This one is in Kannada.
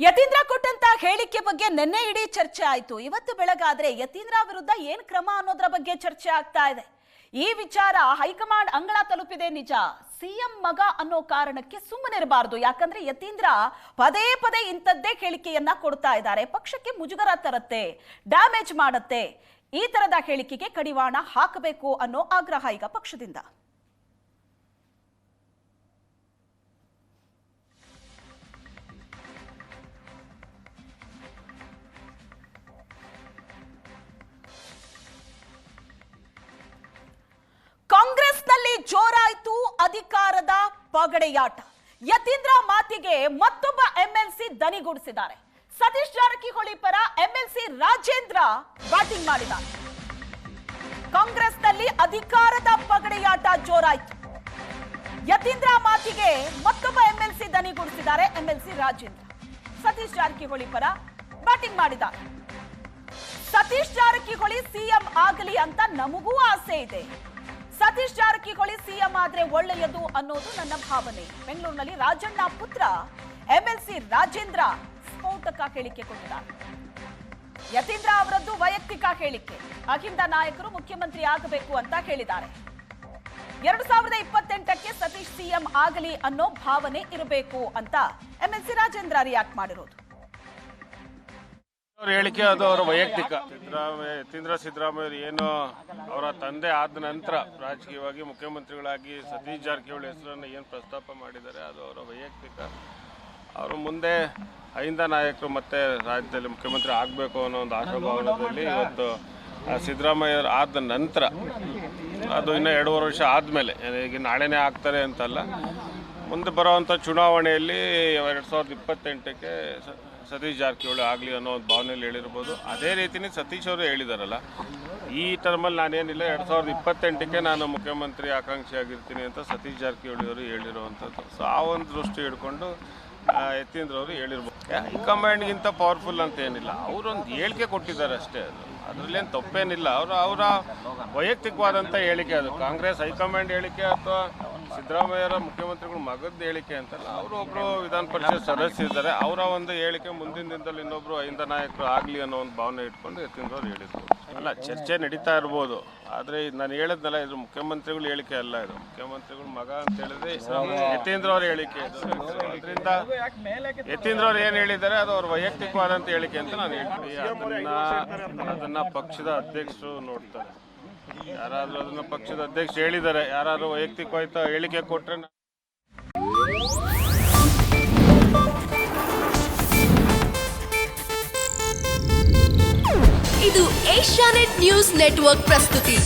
ಯತೀಂದ್ರ ಕೊಟ್ಟಂತ ಹೇಳಿಕೆ ಬಗ್ಗೆ ನಿನ್ನೆ ಇಡೀ ಚರ್ಚೆ ಆಯ್ತು. ಇವತ್ತು ಬೆಳಗಾದ್ರೆ ಯತೀಂದ್ರ ವಿರುದ್ಧ ಏನ್ ಕ್ರಮ ಅನ್ನೋದ್ರ ಬಗ್ಗೆ ಚರ್ಚೆ ಆಗ್ತಾ ಇದೆ. ಈ ವಿಚಾರ ಹೈಕಮಾಂಡ್ ಅಂಗಳ ತಲುಪಿದೆ ನಿಜ. ಸಿಎಂ ಮಗ ಅನ್ನೋ ಕಾರಣಕ್ಕೆ ಸುಮ್ಮನಿರಬಾರದು ಯಾಕಂದ್ರೆ ಯತೀಂದ್ರ ಪದೇ ಪದೇ ಇಂಥದ್ದೇ ಹೇಳಿಕೆಯನ್ನ ಕೊಡ್ತಾ ಇದ್ದಾರೆ. ಪಕ್ಷಕ್ಕೆ ಮುಜುಗರ ತರತ್ತೆ, ಡ್ಯಾಮೇಜ್ ಮಾಡತ್ತೆ. ಈ ತರದ ಹೇಳಿಕೆಗೆ ಕಡಿವಾಣ ಹಾಕಬೇಕು ಅನ್ನೋ ಆಗ್ರಹ ಈಗ ಪಕ್ಷದಿಂದ. ಅಧಿಕಾರದ ಪಗಡೆಯಾಟ. ಯತೀಂದ್ರ ಮಾತಿಗೆ ಮತ್ತೊಬ್ಬ ಎಂಎಲ್ಸಿ ದನಿಗೂಡಿಸಿದ್ದಾರೆ ಸತೀಶ್ ಜಾರಕಿಹೊಳಿ ಪರ ಎಂಎಲ್ಸಿ ರಾಜೇಂದ್ರ ಬ್ಯಾಟಿಂಗ್ ಮಾಡಿದ್ದಾರೆ. ಕಾಂಗ್ರೆಸ್ನಲ್ಲಿ ಅಧಿಕಾರದ ಪಗಡೆಯಾಟ ಜೋರಾಯಿತು. ಯತೀಂದ್ರ ಮಾತಿಗೆ ಮತ್ತೊಬ್ಬ ಎಂಎಲ್ಸಿ ದನಿಗೂಡಿಸಿದ್ದಾರೆ ಎಂಎಲ್ಸಿ ರಾಜೇಂದ್ರ. ಸತೀಶ್ ಜಾರಕಿಹೊಳಿ ಪರ ಬ್ಯಾಟಿಂಗ್ ಮಾಡಿದ್ದಾರೆ. ಸತೀಶ್ ಜಾರಕಿಹೊಳಿ ಸಿಎಂ ಆಗಲಿ ಅಂತ ನಮಗೂ ಆಸೆ ಇದೆ. ಸತೀಶ್ ಜಾರಕಿಹೊಳಿ ಸಿಎಂ ಆದ್ರೆ ಒಳ್ಳೆಯದು ಅನ್ನೋದು ನನ್ನ ಭಾವನೆ. ಬೆಂಗಳೂರಿನಲ್ಲಿ ರಾಜಣ್ಣ ಪುತ್ರ, ಎಂಎಲ್ಸಿ ರಾಜೇಂದ್ರ ಸ್ಫೋಟಕ ಹೇಳಿಕೆ ಕೊಟ್ಟಿದ್ದಾರೆ. ಯತೀಂದ್ರ ಅವರದ್ದು ವೈಯಕ್ತಿಕ ಹೇಳಿಕೆ. ಅಹಿಂದ ನಾಯಕರು ಮುಖ್ಯಮಂತ್ರಿ ಆಗಬೇಕು ಅಂತ ಹೇಳಿದ್ದಾರೆ. ಎರಡು ಸಾವಿರದ ಇಪ್ಪತ್ತೆಂಟಕ್ಕೆ ಸತೀಶ್ ಸಿಎಂ ಆಗಲಿ ಅನ್ನೋ ಭಾವನೆ ಇರಬೇಕು ಅಂತ ಎಂಎಲ್ಸಿ ರಾಜೇಂದ್ರ ರಿಯಾಕ್ಟ್ ಮಾಡಿರೋದು. ಅವ್ರ ಹೇಳಿಕೆ ಅದು ಅವರ ವೈಯಕ್ತಿಕ. ಸಿದ್ದರಾಮಯ್ಯ, ಯತೀಂದ್ರ ಸಿದ್ದರಾಮಯ್ಯ ಏನು ಅವರ ತಂದೆ ಆದ ನಂತರ ರಾಜಕೀಯವಾಗಿ ಮುಖ್ಯಮಂತ್ರಿಗಳಾಗಿ ಸತೀಶ್ ಜಾರಕಿಹೊಳಿ ಹೆಸರನ್ನು ಏನು ಪ್ರಸ್ತಾಪ ಮಾಡಿದ್ದಾರೆ ಅದು ಅವರ ವೈಯಕ್ತಿಕ. ಅವರು ಮುಂದೆ ಐಂದ ನಾಯಕರು ಮತ್ತೆ ರಾಜ್ಯದಲ್ಲಿ ಮುಖ್ಯಮಂತ್ರಿ ಆಗಬೇಕು ಅನ್ನೋ ಒಂದು ಆಶಾಭಾವನದಲ್ಲಿ ಇವತ್ತು ಸಿದ್ದರಾಮಯ್ಯ ಆದ ನಂತರ, ಅದು ಇನ್ನೂ ಎರಡೂವರೆ ವರ್ಷ ಆದಮೇಲೆ ಈಗ ನಾಳೆನೇ ಆಗ್ತಾರೆ ಅಂತಲ್ಲ ಮುಂದೆ ಬರುವಂಥ ಚುನಾವಣೆಯಲ್ಲಿ ಎರಡು ಸಾವಿರದ ಇಪ್ಪತ್ತೆಂಟಕ್ಕೆ ಸತೀಶ್ ಜಾರಕಿಹೊಳಿ ಆಗಲಿ ಅನ್ನೋ ಒಂದು ಭಾವನೆಯಲ್ಲಿ ಹೇಳಿರ್ಬೋದು. ಅದೇ ರೀತಿನೇ ಸತೀಶ್ ಅವರು ಹೇಳಿದಾರಲ್ಲ ಈ ಟರ್ಮಲ್ಲಿ ನಾನೇನಿಲ್ಲ ಎರಡು ಸಾವಿರದ ಇಪ್ಪತ್ತೆಂಟಕ್ಕೆ ನಾನು ಮುಖ್ಯಮಂತ್ರಿ ಆಕಾಂಕ್ಷಿ ಆಗಿರ್ತೀನಿ ಅಂತ ಸತೀಶ್ ಜಾರಕಿಹೊಳಿ ಅವರು ಹೇಳಿರುವಂಥದ್ದು. ಸೊ ಆ ಒಂದು ದೃಷ್ಟಿ ಹಿಡ್ಕೊಂಡು ಆ, ಯತೀಂದ್ರ ಅವರು ಹೇಳಿರ್ಬೋದು. ಹೈಕಮಾಂಡ್ಗಿಂತ ಪವರ್ಫುಲ್ ಅಂತ ಏನಿಲ್ಲ. ಅವರೊಂದು ಹೇಳಿಕೆ ಕೊಟ್ಟಿದ್ದಾರೆ ಅಷ್ಟೇ ಅದು. ಅದರಲ್ಲೇನು ತಪ್ಪೇನಿಲ್ಲ. ಅವರು ಅವರ ವೈಯಕ್ತಿಕವಾದಂಥ ಹೇಳಿಕೆ ಅದು. ಕಾಂಗ್ರೆಸ್ ಹೈಕಮಾಂಡ್ ಹೇಳಿಕೆ ಅಥವಾ ಸಿದ್ದರಾಮಯ್ಯರ ಮುಖ್ಯಮಂತ್ರಿಗಳು ಮಗದ ಹೇಳಿಕೆ ಅಂತಲ್ಲ ಅವರು ಒಬ್ಬರು ವಿಧಾನ ಪರಿಷತ್ ಸದಸ್ಯರಿದ್ದಾರೆ ಅವರ ಒಂದು ಹೇಳಿಕೆ ಮುಂದಿನ ದಿನದಲ್ಲಿ ಇನ್ನೊಬ್ರು ಐಂದ ನಾಯಕರು ಆಗಲಿ ಅನ್ನೋ ಒಂದು ಭಾವನೆ ಇಟ್ಕೊಂಡು ಯತೀಂದ್ರ ಅವರು ಹೇಳಿದ್ರು. ಅಲ್ಲ ಚರ್ಚೆ ನಡೀತಾ ಇರ್ಬೋದು. ಆದರೆ ನಾನು ಹೇಳಿದ್ನಲ್ಲ ಇದು ಮುಖ್ಯಮಂತ್ರಿಗಳ ಹೇಳಿಕೆ ಅಲ್ಲ ಇದು. ಮುಖ್ಯಮಂತ್ರಿಗಳು ಮಗ ಅಂತ ಹೇಳಿದ್ರೆ ಯತೀಂದ್ರ ಅವ್ರ ಹೇಳಿಕೆ ಅದರಿಂದ ಯತೀಂದ್ರ ಅವ್ರು ಏನು ಹೇಳಿದ್ದಾರೆ ಅದು ಅವ್ರ ವೈಯಕ್ತಿಕವಾದಂಥ ಹೇಳಿಕೆ ಅಂತ ನಾನು ಹೇಳ್ತೀನಿ. ಅದನ್ನ ಅದನ್ನ ಪಕ್ಷದ ಅಧ್ಯಕ್ಷರು ನೋಡ್ತಾರೆ. ಯಾರಾದ್ರೂ ಅದನ್ನ ಪಕ್ಷದ ಅಧ್ಯಕ್ಷ ಹೇಳಿದ್ದಾರೆ ಯಾರಾದ್ರೂ ವೈಯಕ್ತಿಕ ಹೇಳಿಕೆ ಕೊಟ್ರೆ ಇದು ಏಷ್ಯಾನೆಟ್ ನ್ಯೂಸ್ ನೆಟ್ವರ್ಕ್ ಪ್ರಸ್ತುತಿ.